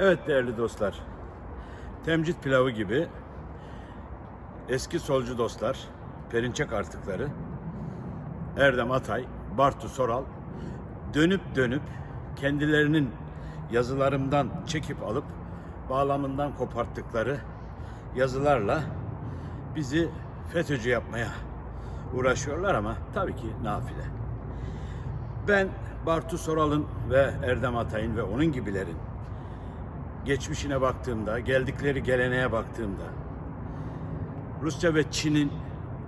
Evet değerli dostlar. Temcit pilavı gibi eski solcu dostlar, Perinçek artıkları, Erdem Atay, Bartu Soral dönüp dönüp kendilerinin yazılarımdan çekip alıp bağlamından koparttıkları yazılarla bizi FETÖ'cü yapmaya uğraşıyorlar ama tabii ki nafile. Ben Bartu Soral'ın ve Erdem Atay'ın ve onun gibilerin geçmişine baktığımda, geldikleri geleneğe baktığımda Rusya ve Çin'in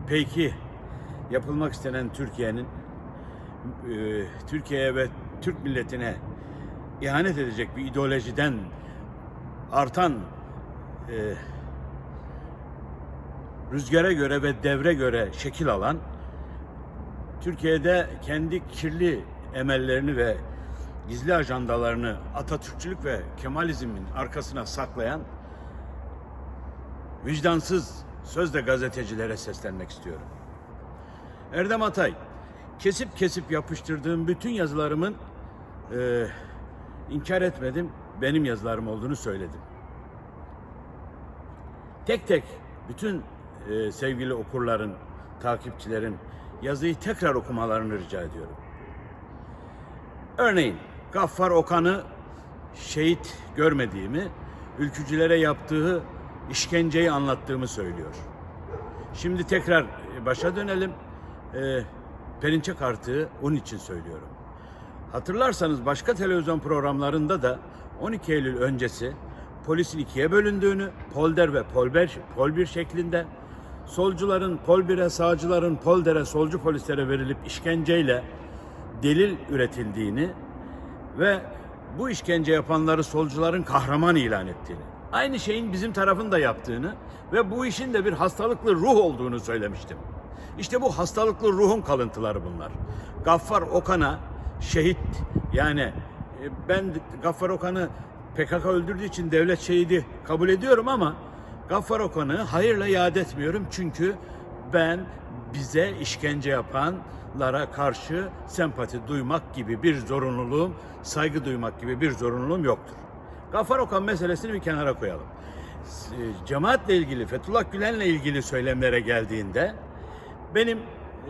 peki yapılmak istenen Türkiye'nin e, Türkiye'ye ve Türk milletine ihanet edecek bir ideolojiden artan e, rüzgara göre ve devre göre şekil alan Türkiye'de kendi kirli emellerini ve gizli ajandalarını Atatürkçülük ve Kemalizmin arkasına saklayan vicdansız sözde gazetecilere seslenmek istiyorum. Erdem Atay, kesip kesip yapıştırdığım bütün yazılarımın e, inkar etmedim, benim yazılarım olduğunu söyledim. Tek tek bütün e, sevgili okurların, takipçilerin yazıyı tekrar okumalarını rica ediyorum. Örneğin Gaffar Okan'ı şehit görmediğimi, ülkücülere yaptığı işkenceyi anlattığımı söylüyor. Şimdi tekrar başa dönelim. E, Perinçek artığı onun için söylüyorum. Hatırlarsanız başka televizyon programlarında da 12 Eylül öncesi polisin ikiye bölündüğünü, polder ve polber, polbir şeklinde solcuların polbire, sağcıların poldere, solcu polislere verilip işkenceyle delil üretildiğini ve bu işkence yapanları solcuların kahraman ilan ettiğini, aynı şeyin bizim tarafın da yaptığını ve bu işin de bir hastalıklı ruh olduğunu söylemiştim. İşte bu hastalıklı ruhun kalıntıları bunlar. Gaffar Okan'a şehit yani e, ben Gaffar Okan'ı PKK öldürdüğü için devlet şehidi kabul ediyorum ama Gaffar Okan'ı hayırla yad etmiyorum çünkü ben bize işkence yapanlara karşı sempati duymak gibi bir zorunluluğum, saygı duymak gibi bir zorunluluğum yoktur. Gaffar Okan meselesini bir kenara koyalım. E, Cemaatle ilgili, Fethullah Gülen'le ilgili söylemlere geldiğinde benim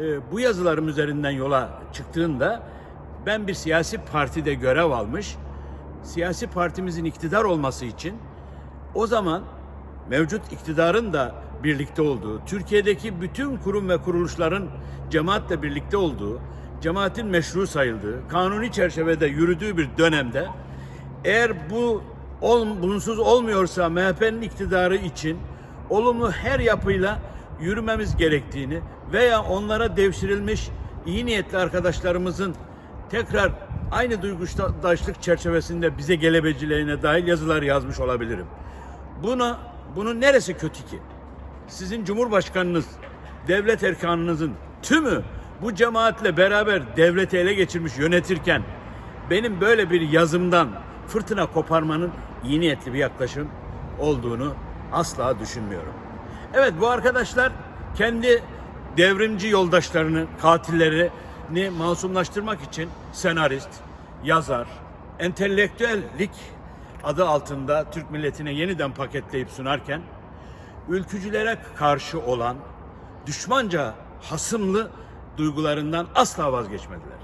e, bu yazılarım üzerinden yola çıktığında ben bir siyasi partide görev almış, siyasi partimizin iktidar olması için o zaman mevcut iktidarın da birlikte olduğu, Türkiye'deki bütün kurum ve kuruluşların cemaatle birlikte olduğu, cemaatin meşru sayıldığı, kanuni çerçevede yürüdüğü bir dönemde eğer bu ol, bulunsuz olmuyorsa MHP'nin iktidarı için olumlu her yapıyla yürümemiz gerektiğini veya onlara devşirilmiş iyi niyetli arkadaşlarımızın tekrar aynı duygudaşlık çerçevesinde bize gelebecilerine dahil yazılar yazmış olabilirim. Buna bunun neresi kötü ki? Sizin Cumhurbaşkanınız, devlet erkanınızın tümü bu cemaatle beraber devleti ele geçirmiş yönetirken benim böyle bir yazımdan fırtına koparmanın iyi niyetli bir yaklaşım olduğunu asla düşünmüyorum. Evet bu arkadaşlar kendi devrimci yoldaşlarını, katillerini masumlaştırmak için senarist, yazar, entelektüellik adı altında Türk milletine yeniden paketleyip sunarken ülkücülere karşı olan düşmanca hasımlı duygularından asla vazgeçmediler.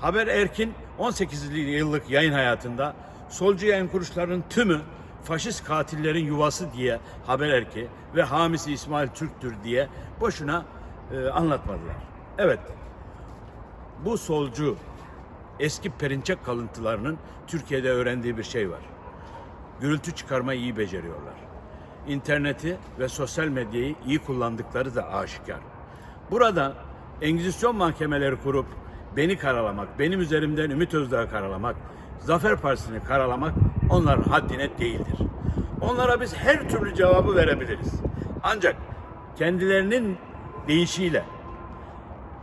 Haber Erkin 18 yıllık yayın hayatında solcu yayın kuruluşlarının tümü faşist katillerin yuvası diye Haber Erki ve hamisi İsmail Türk'tür diye boşuna e, anlatmadılar. Evet, bu solcu eski perinçek kalıntılarının Türkiye'de öğrendiği bir şey var. Gürültü çıkarmayı iyi beceriyorlar. İnterneti ve sosyal medyayı iyi kullandıkları da aşikar. Burada Engizisyon mahkemeleri kurup beni karalamak, benim üzerimden Ümit Özdağ'ı karalamak, Zafer Partisi'ni karalamak onların haddine değildir. Onlara biz her türlü cevabı verebiliriz. Ancak kendilerinin deyişiyle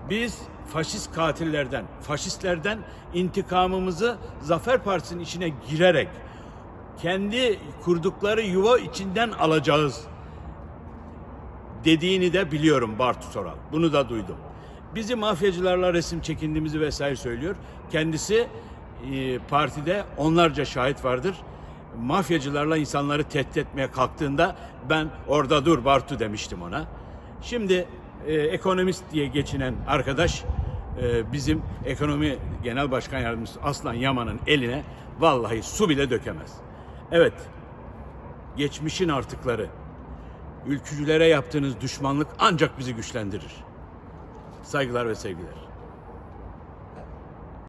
biz faşist katillerden, faşistlerden intikamımızı Zafer Partisi'nin içine girerek kendi kurdukları yuva içinden alacağız dediğini de biliyorum Bartu Soral. Bunu da duydum. Bizi mafyacılarla resim çekindiğimizi vesaire söylüyor. Kendisi e, partide onlarca şahit vardır. Mafyacılarla insanları tehdit etmeye kalktığında ben orada dur Bartu demiştim ona. Şimdi e, ekonomist diye geçinen arkadaş e, bizim ekonomi genel başkan yardımcısı Aslan Yaman'ın eline vallahi su bile dökemez. Evet, geçmişin artıkları. Ülkücülere yaptığınız düşmanlık ancak bizi güçlendirir. Saygılar ve sevgiler.